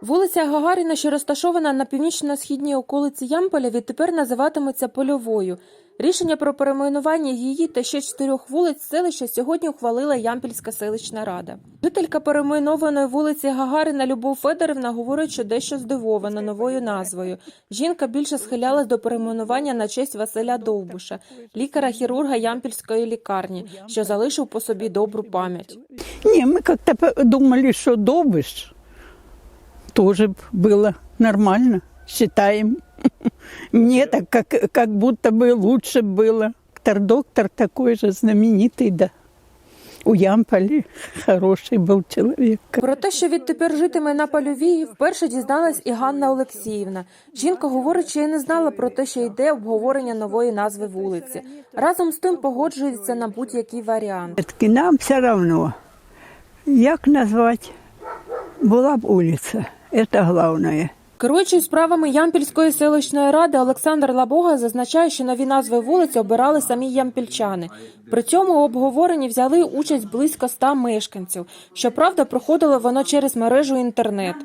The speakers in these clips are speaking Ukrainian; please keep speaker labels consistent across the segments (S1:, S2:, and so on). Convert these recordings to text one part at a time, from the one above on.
S1: Вулиця Гагаріна, що розташована на північно-східній околиці Ямполя, відтепер називатиметься Польовою. Рішення про перейменування її та ще чотирьох вулиць селища сьогодні ухвалила Ямпільська селищна рада. Жителька перейменованої вулиці Гагаріна Любов Федорівна говорить, що дещо здивована новою назвою. Жінка більше схилялась до перейменування на честь Василя Довбуша, лікаря-хірурга Ямпільської лікарні, що залишив по собі добру пам'ять.
S2: Не, мы как-то думали, что Добыш тоже б было нормально, считаем. Мне так как, как будто бы лучше было. Доктор такой же знаменитый, да. У Ямполи хороший был человек.
S1: Про те, що відтепер житиме на польовій, вперше дізналась і Ганна Олексіївна. Жінка говорить, що й не знала про те, що йде обговорення нової назви вулиці. Разом з тим погоджується на будь-який варіант.
S2: Таки нам все равно, як назвать, была б улица. Это главное.
S1: Керуючий справами Ямпільської селищної ради Олександр Лабога зазначає, що нові назви вулиць обирали самі ямпільчани. При цьому у обговоренні взяли участь близько ста мешканців. Щоправда, проходило воно через мережу інтернет.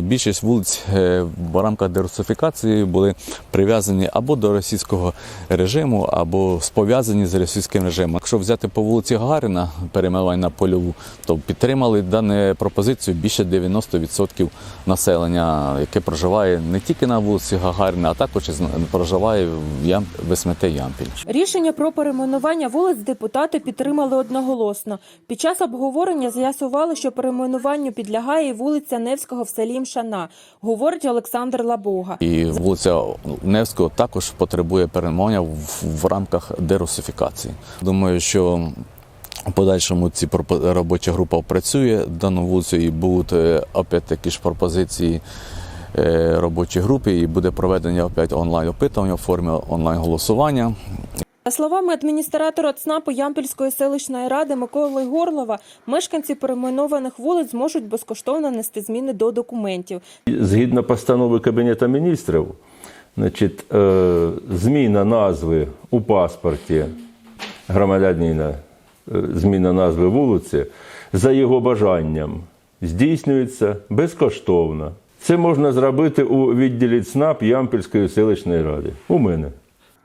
S3: Більшість вулиць е, в рамках дерусифікації були прив'язані або до російського режиму, або пов'язані з російським режимом. Якщо взяти по вулиці Гагаріна, перейменування на польову, то підтримали дану пропозицію більше 90% населення, яке проживає не тільки на вулиці Гагаріна, а також проживає в Ям... в Ямпіль.
S1: Рішення про перейменування вулиць депутати підтримали одноголосно. Під час обговорення з'ясували, що перейменуванню підлягає вулиця Невського в селі Мшана, говорить Олександр Лабога.
S3: І вулиця Невського також потребує перейменування в, рамках дерусифікації. Думаю, що в подальшому ці робоча група опрацює дану вулицю і будуть е, опять такі ж пропозиції е, робочої групи, і буде проведення опять онлайн опитування в формі онлайн голосування.
S1: За словами адміністратора ЦНАПу Ямпільської селищної ради Миколи Горлова, мешканці перейменованих вулиць зможуть безкоштовно нести зміни до документів.
S4: Згідно постанови Кабінету міністрів, значить, е, зміна назви у паспорті громадянина, е, зміна назви вулиці за його бажанням здійснюється безкоштовно. Це можна зробити у відділі ЦНАП Ямпільської селищної ради. У мене.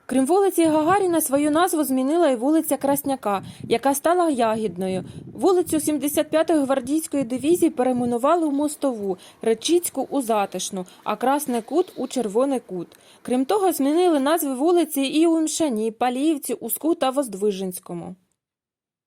S1: Крім вулиці Гагаріна, свою назву змінила і вулиця Красняка, яка стала Ягідною. Вулицю 75-ї гвардійської дивізії перейменували у Мостову, Речицьку у Затишну, а Красний Кут у Червоний Кут. Крім того, змінили назви вулиці і у Імшані, Паліївці, Уску та Воздвиженському.